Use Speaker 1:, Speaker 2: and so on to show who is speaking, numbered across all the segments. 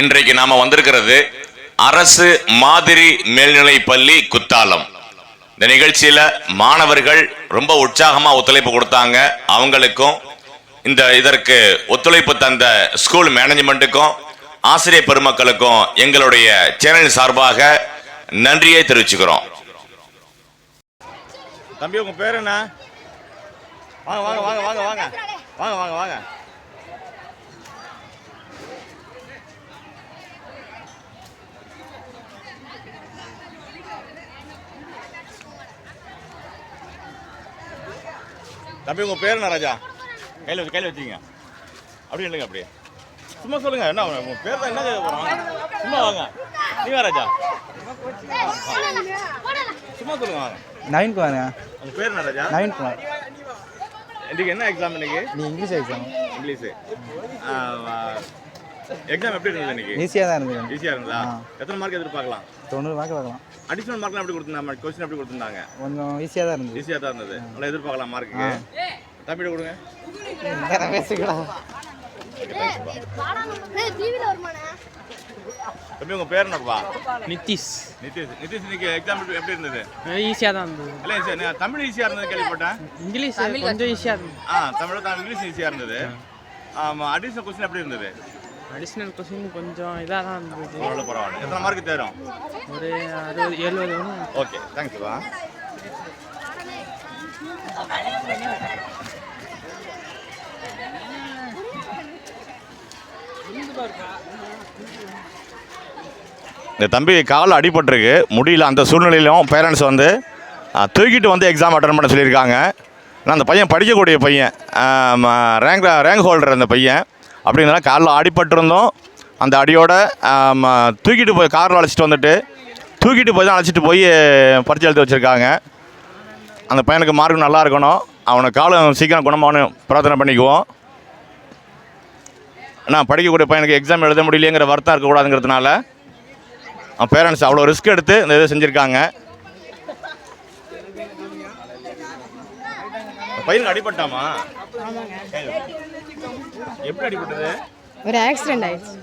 Speaker 1: இன்றைக்கு நாம வந்திருக்கிறது அரசு மாதிரி மேல்நிலை பள்ளி குத்தாலம். இந்த நிகழ்ச்சியில மாணவர்கள் ரொம்ப உற்சாகமா ஒத்துழைப்பு கொடுத்தாங்க. அவங்களுக்கும் இந்த இதற்கு ஒத்துழைப்பு தந்த ஸ்கூல் மேனேஜ்மெண்ட்டுக்கும் ஆசிரியர் பெருமக்களுக்கும் எங்களுடைய சேனல் சார்பாக நன்றியை தெரிவிச்சுக்கிறோம்.
Speaker 2: தம்பி உங்க பேர் என்ன? வாங்க வாங்க வாங்க வாங்க வாங்க. வாங்க வாங்க வாங்க. தம்பி உங்க பேர் என்ன ராஜா? கையில் வச்சு கையில் வச்சுங்க அப்படி இல்லைங்க அப்படியே. சும்மா சொல்லுங்க என்ன உங்க பேர் தான் என்ன போறோம்? சும்மா வாங்க. நீங்க ராஜா. சும்மா சொல்லுங்க வாங்க.
Speaker 3: நவீன் குமார்
Speaker 2: உங்க பேர் என்ன ராஜா?
Speaker 3: நவீன் குமார்
Speaker 2: இன்னைக்கு என்ன எக்ஸாம் இன்னைக்கு?
Speaker 3: நீ இங்கிலீஷ் எக்ஸாம்
Speaker 2: இங்கிலீஷ் எக்ஸாம் எப்படி இருந்தது இன்னைக்கு?
Speaker 3: ஈஸியாக தான் இருந்தது.
Speaker 2: ஈஸியா இருந்ததா?
Speaker 3: ஆ.
Speaker 2: எத்தனை மார்க் எதிர்பார்க்கலாம்?
Speaker 3: தொண்ணூறு மார்க் பார்க்கலாம்.
Speaker 2: அடிஷனல் மார்க்லாம் எப்படி கொடுத்துருந்தாங்க? கொஸ்டின் எப்படி கொடுத்துருந்தாங்க?
Speaker 3: கொஞ்சம் ஈஸியாக தான் இருந்தது.
Speaker 2: ஈஸியா தான் இருந்தது. நல்லா எதிர்பார்க்கலாம் மார்க்கு தம்பிட்ட கொடுங்க.
Speaker 3: பேசிக்கலாம்.
Speaker 2: தம்பி உங்க பேர் என்னப்பா?
Speaker 4: நிதிஷ்
Speaker 2: நிதிஷ் நிதிஷ் இன்னைக்கு எக்ஸாம் எப்படி இருந்தது?
Speaker 4: ஈஸியாக தான் இருந்தது.
Speaker 2: இல்லை ஈஸியா தமிழ் ஈஸியா இருந்தது கேள்விப்பட்டேன்.
Speaker 4: இங்கிலீஷ் கொஞ்சம் ஈஸியாக இருந்தது.
Speaker 2: ஆ தமிழ் தான் இங்கிலீஷ் ஈஸியா இருந்தது. ஆமா அடிஷனல் கொஸ்டின் எப்படி இருந்தது?
Speaker 4: அடிஷ்னல் கொஸ்டின் கொஞ்சம் இதாக தான் இருந்தது.
Speaker 2: பரவாயில்ல பரவாயில்ல. எத்தனை மார்க் தேரும்
Speaker 4: ஒரு அறுபது எழுபது
Speaker 2: ஓகே தேங்க்ஸ்ப்பா இந்த தம்பி கால் அடிபட்டிருக்கு. முடியல அந்த சூழ்நிலையிலும் பேரண்ட்ஸ் வந்து தூக்கிட்டு வந்து எக்ஸாம் அட்டன் பண்ண சொல்லியிருக்காங்க. ஆனால் அந்த பையன் படிக்கக்கூடிய பையன் ரேங்க் ரேங்க் ஹோல்டர் அந்த பையன். அப்படிங்கிறனால காலில் அடிபட்டிருந்தோம் அந்த அடியோட தூக்கிட்டு போய் காரில் அழைச்சிட்டு வந்துட்டு தூக்கிட்டு போய் தான் அழைச்சிட்டு போய் பரிச்சை எழுதி வச்சுருக்காங்க. அந்த பையனுக்கு மார்க் நல்லா இருக்கணும். அவனை காலம் சீக்கிரம் குணமாகணும் பிரார்த்தனை பண்ணிக்குவோம். ஆனால் படிக்கக்கூடிய பையனுக்கு எக்ஸாம் எழுத முடியலையேங்கிற வருத்தம் இருக்கக்கூடாதுங்கிறதுனால அவன் பேரண்ட்ஸ் அவ்வளோ ரிஸ்க் எடுத்து இந்த இதை செஞ்சுருக்காங்க. பையனுக்கு அடிபட்டாமா? எப்படி அடிபட்டது?
Speaker 5: ஒரு ஆக்சிடென்ட் ஆயிடுச்சு.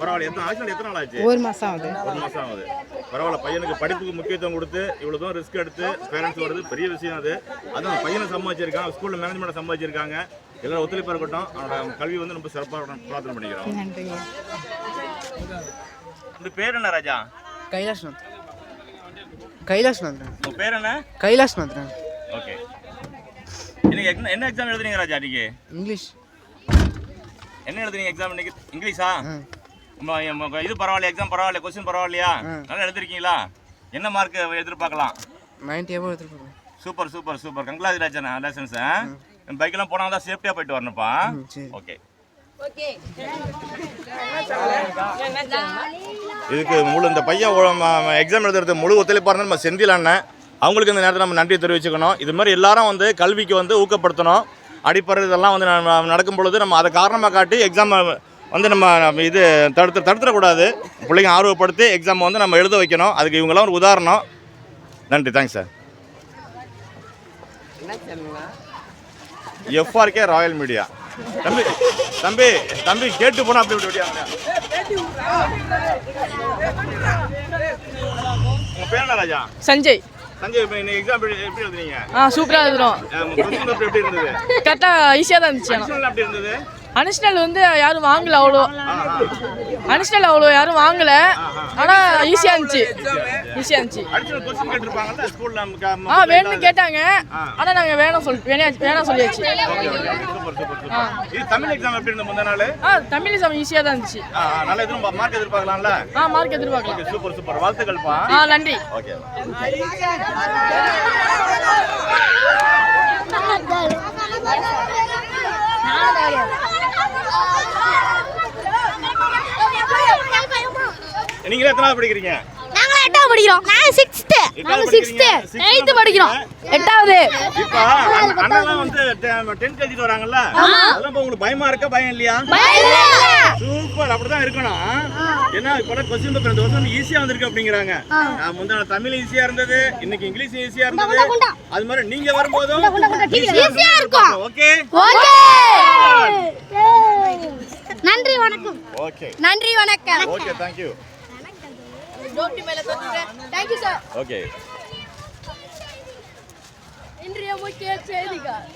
Speaker 2: பரவாயில்ல எத்தனை ஆக்சிடென்ட் எத்தனை நாள் ஆச்சு
Speaker 5: ஒரு மாசம் ஆகுது.
Speaker 2: ஒரு மாசம் ஆகுது. பரவாயில்ல பையனுக்கு படிப்புக்கு முக்கியத்துவம் கொடுத்து இவ்வளவு தூரம் ரிஸ்க் எடுத்து பேரண்ட்ஸ் வருது பெரிய விஷயம் அது. அதுவும் பையனை சம்பாதிச்சிருக்கான் ஸ்கூல்ல மேனேஜ்மெண்ட் சம்பாதிச்சிருக்காங்க எல்லாரும் ஒத்துழைப்பா இருக்கட்டும். அவனோட கல்வி வந்து ரொம்ப சிறப்பாக பிரார்த்தனை பண்ணிக்கிறோம்.
Speaker 5: நன்றிங்க.
Speaker 2: இந்த பேர் என்ன ராஜா?
Speaker 6: கைலாஷ்நாத். கைலாஷ்நாத்
Speaker 2: உங்க பேர் என்ன?
Speaker 6: கைலாஷ்நாத்
Speaker 2: இன்னைக்கு என்ன- என்ன எக்ஸாம் எழுதுறீங்க ராஜா இன்னைக்கு
Speaker 6: இங்கிலீஷ்.
Speaker 2: என்ன எழுதுறீங்க எக்ஸாம் இன்னைக்கு? இங்கிலீஷா? இது பரவாயில்ல எக்ஸாம் பரவாயில்ல கொஸ்டின் பரவாயில்லையா? நல்லா எழுதிருக்கீங்களா? என்ன மார்க் எதிர்பார்க்கலாம்?
Speaker 6: நைன்டி எபோ எடுத்துருக்கோம்
Speaker 2: சூப்பர் சூப்பர் சூப்பர் கங்க்ராச்சுலேஷன் லேசன்ஸ் பைக்கெல்லாம் போனால் தான் சேஃப்டியாக போயிட்டு வரணும்ப்பா. ஓகே இதுக்கு முழு இந்த பையன் எக்ஸாம் எழுதுறது முழு ஒத்துழைப்பாக இருந்தால் நம்ம செந்தில் அண்ணன். அவங்களுக்கு இந்த நேரத்தில் நம்ம நன்றி தெரிவிச்சுக்கணும். இது மாதிரி எல்லாரும் வந்து கல்விக்கு வந்து ஊக்கப்படுத்தணும். அடிப்படை இதெல்லாம் வந்து நம்ம நடக்கும் பொழுது நம்ம அதை காரணமாக காட்டி எக்ஸாம் வந்து நம்ம இது தடுத்து தடுத்துடக்கூடாது. பிள்ளைங்க ஆர்வப்படுத்தி எக்ஸாம் வந்து நம்ம எழுத வைக்கணும். அதுக்கு இவங்கெல்லாம் ஒரு உதாரணம். நன்றி. Thanks sir FRK Royal Media தம்பி தம்பி தம்பி கேட்டு போனா அப்படி விட்டு விட்டியாங்க உங்க பேர் ராஜா?
Speaker 7: சஞ்சய்.
Speaker 2: சஞ்சய் இப்போ இன்னைக்கு எக்ஸாம் எப்படி எழுதுனீங்க?
Speaker 7: ஆ சூப்பராக எழுதுறோம்.
Speaker 2: எப்படி இருந்தது?
Speaker 7: கரெக்டாக ஈஸியாக தான் இருந்துச்சு
Speaker 2: எப்படி இருந்தது?
Speaker 7: அடிஷ்னல் வந்து யாரும் வாங்கல அவ்வளோ. அடிஷ்னல் அவ்வளோ யாரும் வாங்கல. ஆனால் ஈஸியாக இருந்துச்சு ஈஸியாக இருந்துச்சு ஆ வேணும்னு கேட்டாங்க. ஆனால் நாங்கள் வேணாம் சொல் வேணா வேணாம் சொல்லியாச்சு.
Speaker 2: தமிழ் எக்ஸாம் எப்படி இருந்தது முந்தா நாள்?
Speaker 7: ஆ தமிழ் எக்ஸாம் ஈஸியாக தான் இருந்துச்சு.
Speaker 2: நல்லா எதுவும் மார்க் எதிர்பார்க்கலாம்ல?
Speaker 7: ஆ மார்க் எதிர்பார்க்கலாம்.
Speaker 2: சூப்பர் சூப்பர் வாழ்த்துக்கள்ப்பா.
Speaker 7: ஆ நன்றி.
Speaker 2: ஓகே நீங்களே எத்தனாவது படிக்கிறீங்க?
Speaker 8: எட்டாவது படிக்கிறோம். நான் சிக்ஸ்த் நாங்க சிக்ஸ்த் எயித்து படிக்கிறோம்? எட்டாவது.
Speaker 2: இப்ப வந்து வராங்கல்ல? அதெல்லாம் உங்களுக்கு பயமா இருக்கா? பயம் இல்லையா? சூப்பர் அப்படிதான் இருக்கணும். ஏன்னா இப்ப கொஸ்டின் பேப்பர் இந்த வருஷம் ஈஸியா வந்திருக்கு அப்படிங்கிறாங்க. முந்தின தமிழ் ஈஸியா இருந்தது இன்னைக்கு இங்கிலீஷ் ஈஸியா இருந்தது. அது மாதிரி நீங்க வரும்போதும்
Speaker 8: ஈஸியா இருக்கும்.
Speaker 2: ஓகே
Speaker 8: ஓகே நன்றி வணக்கம்.
Speaker 2: ஓகே
Speaker 8: நன்றி வணக்கம்.
Speaker 2: Okay thank you
Speaker 8: thank you sir
Speaker 2: okay
Speaker 8: இன்றைய முக்கிய செய்திகள்.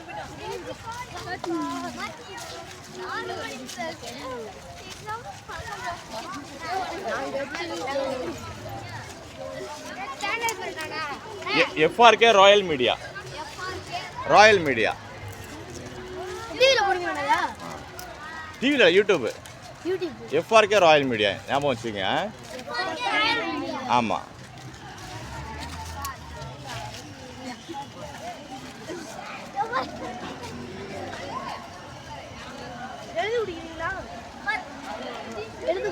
Speaker 2: FRK Royal Media Royal Media
Speaker 8: டிவியில்
Speaker 2: YouTube
Speaker 8: YouTube
Speaker 2: FRK Royal Media ஞாபகம் வச்சுங்க ஆமாம்
Speaker 8: எழுதி எழுதி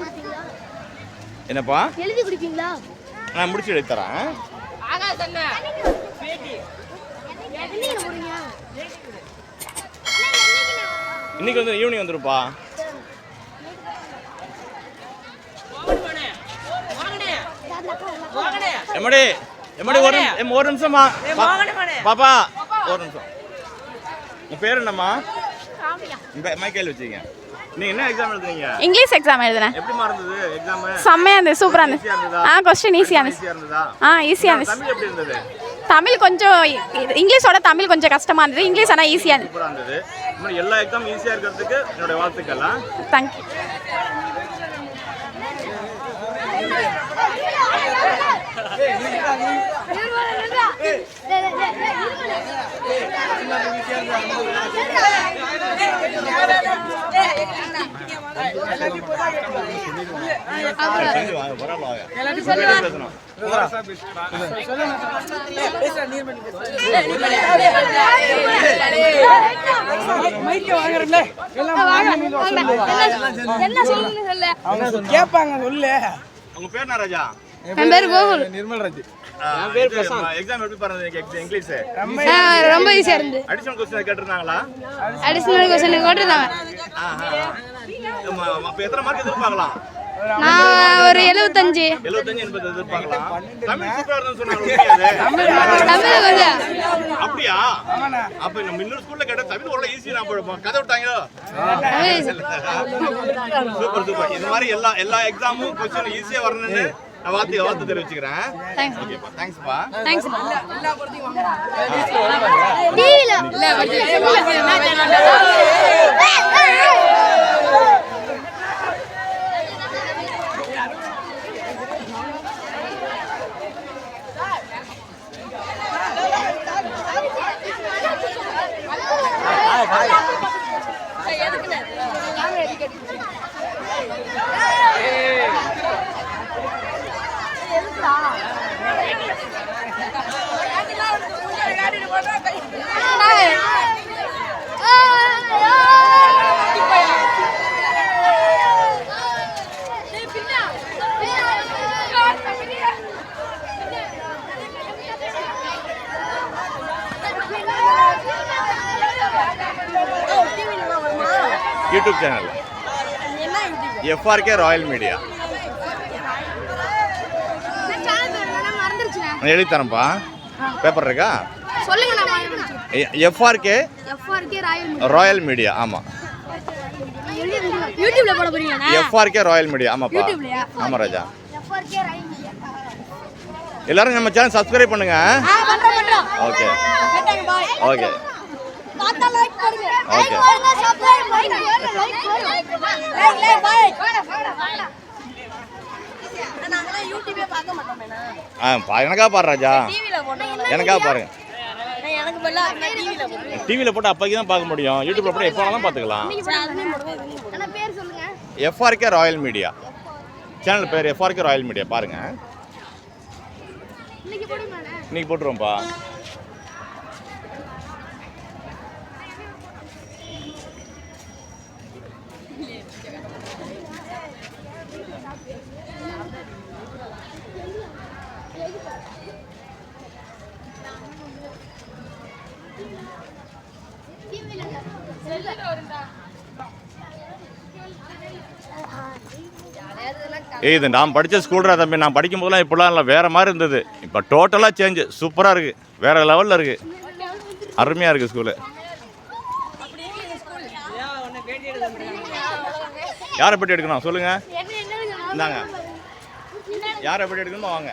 Speaker 2: என்னப்பா?
Speaker 8: எழுதி குடிப்பீங்களா
Speaker 2: நான் முடிச்சு எடுத்து தரேன். இன்னைக்கு வந்து ஈவினிங் வந்துருப்பா. எம்மடி எம்மடி ஒரு நிமி- எம், ஒரு நிமிஷமா பா- பாப்பா ஒரு நிமிஷம். உன் பேர் என்னம்மா? மைக்கேல் வச்சுங்க நீங்க என்ன எக்ஸாம் எழுதுனீங்க?
Speaker 7: இங்கிலீஷ் எக்ஸாம் எழுதினேன்.
Speaker 2: எப்படிமா இருந்தது எக்ஸாம்
Speaker 7: செம்மையாக இருந்தது சூப்பராக இருந்தது.
Speaker 2: ஈஸியா
Speaker 7: ஆ
Speaker 2: ஈஸியா
Speaker 7: ஆ
Speaker 2: தமிழ் எப்படி இருந்தது?
Speaker 7: தமிழ் கொஞ்சம் இங்கிலீஷோட தமிழ் கொஞ்சம் கஷ்டமாக இருந்தது. இங்கிலீஷ் ஆனால் ஈஸியாக இருந்தது.
Speaker 2: சூப்பரா எல்லா எக்ஸாம் ஈஸியா இருக்கிறதுக்கு என்னோட வாழ்த்துக்கள் ஆ?
Speaker 7: தேங்க்யூ
Speaker 2: வாங்க, பரவாயில்ல வாங்க. பேசணும்.
Speaker 8: என்ன சொல்ல
Speaker 3: சொல்லு
Speaker 2: உங்க பேர் என்ன ராஜா
Speaker 8: என் பேர்
Speaker 2: எக்ஸாம் எப்படி பாருங்க இங்கிலீஷ்.
Speaker 8: ரொம்ப ஈஸியா இருந்து
Speaker 2: அடிஷனல் கேட்டிருந்தாங்களா? அப்ப எத்தனை மார்க் எதிர்பார்க்கலாம்?
Speaker 8: நான் ஒரு எழுபத்தஞ்சு
Speaker 2: எழுபத்தஞ்சு எண்பது எதிர்பார்க்கலாம். தமிழ் சூப்பரா இருந்ததுன்னு சொன்னாங்க. உண்மையா அது?
Speaker 8: தமிழ் கொஞ்சம்
Speaker 2: அப்படியா? அப்ப நம்ம இன்னொரு ஸ்கூல்ல கேட்ட தமிழ் ஓரளவு ஈஸி நான் போடுப்போம் கதை விட்டாங்களோ சூப்பர் சூப்பர். இந்த மாதிரி எல்லா எல்லா எக்ஸாமும் கொஸ்டின் ஈஸியா வரணும்னு நான் வாழ்த்து வாழ்த்து தெரிவிச்சுக்கிறேன்
Speaker 8: Thanks.
Speaker 2: ஓகேப்பா தேங்க்ஸ்ப்பா
Speaker 8: தேங்க்ஸ் டிவில
Speaker 2: YouTube channel. FRK Royal Media
Speaker 8: மறந்துருச்சுண்ணே
Speaker 2: நான் எழுதி தரேன்ப்பா. பேப்பர் இருக்கா? FRK
Speaker 8: FRK Royal
Speaker 2: Royal Media ஆமாம் எஃப்ஆர்கே ராயல் மீடியா ஆமாப்பா.
Speaker 8: யூடியூப்லயா?
Speaker 2: ஆமாம் ராஜா.
Speaker 8: எஃப்ஆர்கே ராயல்
Speaker 2: எல்லாரும் நம்ம சேனல் சப்ஸ்கிரைப் பண்ணுங்க
Speaker 8: ஆ? பண்றோம் பண்றோம்.
Speaker 2: ஓகே ஓகே
Speaker 8: பார்த்தா லைக் பண்ணுங்க. லைக் பண்ணுங்க சப்ஸ்கிரைப் பண்ணுங்க லைக் பண்ணுங்க லைக் லைக் லைக் நாங்கலாம் யூடியூபே பார்க்க மாட்டோமேனா
Speaker 2: ஆ பா எனக்கா பாரு ராஜா.
Speaker 8: டிவில போட்டோம்
Speaker 2: எனக்கா பாருங்க. டிவியில் போட்டு அப்போக்கி தான் பார்க்க முடியும். யூடியூப்ல போட்டு எப்போ வேணாலும் பார்த்துக்கலாம். எஃப்ஆர்கே ராயல் மீடியா சேனல் பேர் எஃப்ஆர்கே ராயல் மீடியா பாருங்க.
Speaker 8: இன்னைக்கு
Speaker 2: போட்டுருவோம்ப்பா. ஏய் இது நான் படித்த ஸ்கூல்ரா தம்பி. நான் படிக்கும் போதெல்லாம் இப்படிலாம் இல்லை. வேறு மாதிரி இருந்தது. இப்போ டோட்டலாக சேஞ்சு சூப்பராக இருக்குது வேறு லெவலில் இருக்குது அருமையாக இருக்குது ஸ்கூலு யாரை பற்றி எடுக்கணும்? சொல்லுங்க. இந்தாங்க. யாரை பற்றி எடுக்கணுமோ வாங்க.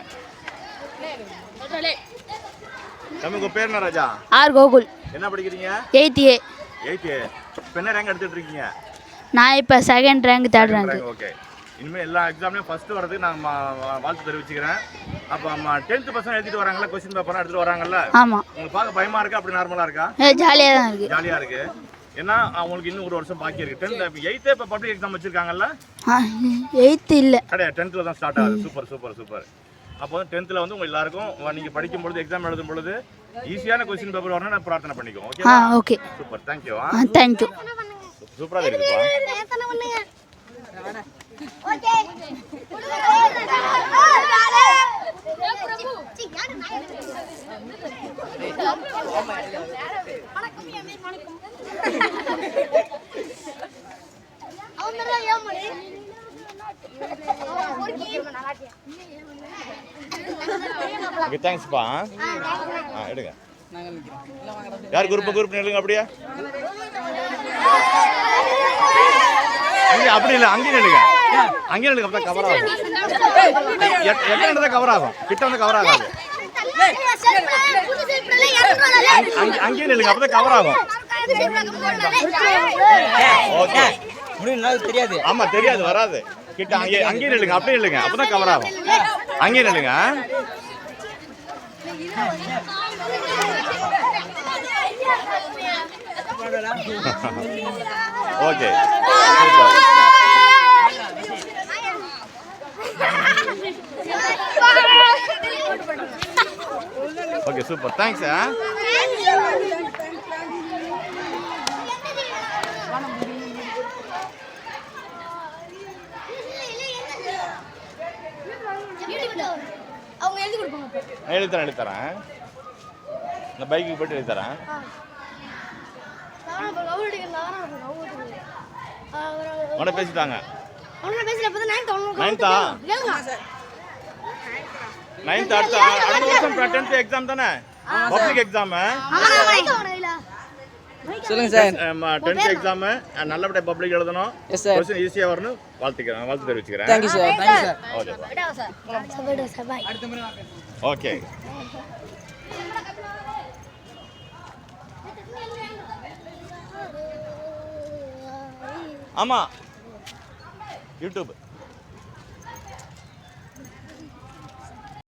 Speaker 2: தம்பி உங்க பேர் என்ன ராஜா?
Speaker 8: ஆர் கோகுல்.
Speaker 2: என்ன படிக்கிறீங்க?
Speaker 8: எயித் ஏ.
Speaker 2: எயித்து இப்போ என்ன ரேங்க் எடுத்துட்டு இருக்கீங்க?
Speaker 8: நான் இப்போ second rank third rank
Speaker 2: okay இனிமேல் எல்லா எக்ஸாம்லையும் ஃபர்ஸ்ட் வரதுக்கு நான் வாழ்த்து தெரிவிச்சுக்கிறேன். அப்போ டென்த்து பசங்க எழுதிட்டு வராங்கல்ல கொஸ்டின் பேப்பர்லாம் எடுத்துட்டு வராங்கல்ல?
Speaker 8: ஆமாம்
Speaker 2: உங்களுக்கு பார்க்க பயமா இருக்கா? அப்படி நார்மலா இருக்கா?
Speaker 8: ஜாலியாக தான் இருக்குது
Speaker 2: ஜாலியா இருக்கு. ஏன்னா அவங்களுக்கு இன்னும் ஒரு வருஷம் பாக்கி இருக்கு. டென்த் எயித்தே இப்போ பப்ளிக் எக்ஸாம் வச்சிருக்காங்கல்ல?
Speaker 8: எயித்து இல்லை.
Speaker 2: கிடையாது டென்த்தில் தான் ஸ்டார்ட் ஆகுது. சூப்பர் சூப்பர் சூப்பர் அப்போ வந்து டென்த்தில் வந்து உங்க எல்லாருக்கும் நீங்கள் படிக்கும் பொழுது எக்ஸாம் எழுதும் பொழுது ஈஸியான கொஸ்டின் பேப்பர் வரணும் நான் பிரார்த்தனை பண்ணிக்கோ ஓகே
Speaker 8: ஆ ஓகே.
Speaker 2: சூப்பர். தேங்க்யூ
Speaker 8: ஆ? தேங்க்யூ
Speaker 2: சூப்பராக இருக்குப்பா ஓகே. தேங்க்ஸ்ப்பா ஆ எடுங்க யார் குரூப் குரூப் நில்லுங்க அப்படியே அங்கே அப்படி இல்லை அங்கேயும் நில்லுங்க அங்கேயும் நில்லுங்க அப்பதான் கவர் ஆகும் எட்- எட்டாண்டு தான் கவர் ஆகும் கிட்ட வந்து கவர் ஆகாது அங்கே அங்கேயும் நில்லுங்க அப்பதான் கவர் ஆகும் ஓகே
Speaker 3: தெரியாது
Speaker 2: ஆமா தெரியாது வராது கிட்ட அங்கே அங்கேயும் நில்லுங்க அப்படியே நில்லுங்க அப்பதான் கவர் ஆகும் அங்கேயும் நில்லுங்க okay super okay super thanks ஆ
Speaker 8: அவங்க எழுதி கொடுப்பாங்க
Speaker 2: நான் எழுதி தரேன் எழுதி தரேன் இந்த பைக்குக்கு போயிட்டு எழுதி தரேன் உடனே பேசிட்டாங்க.
Speaker 8: அவனோட பேசல இப்பதான் நைன்த் அவனோட
Speaker 2: நைன்த்தா
Speaker 8: கேளுங்க.
Speaker 2: நைன்த் அடுத்த அடுத்த வருஷம் டென்த் எக்ஸாம் தானே? பப்ளிக் எக்ஸாம்
Speaker 3: சொல்லுங்க சார்.
Speaker 2: டென்த் எக்ஸாம் நல்லபடியாக பப்ளிக் எழுதணும். கொஸ்டின் ஈஸியாக வரணும். வாழ்த்துக்கிறேன். வாழ்த்து தெரிவிச்சுக்கிறேன்.
Speaker 3: Thank you sir. Thank you sir.
Speaker 2: Okay okay. ஆமாம் யூடியூப்.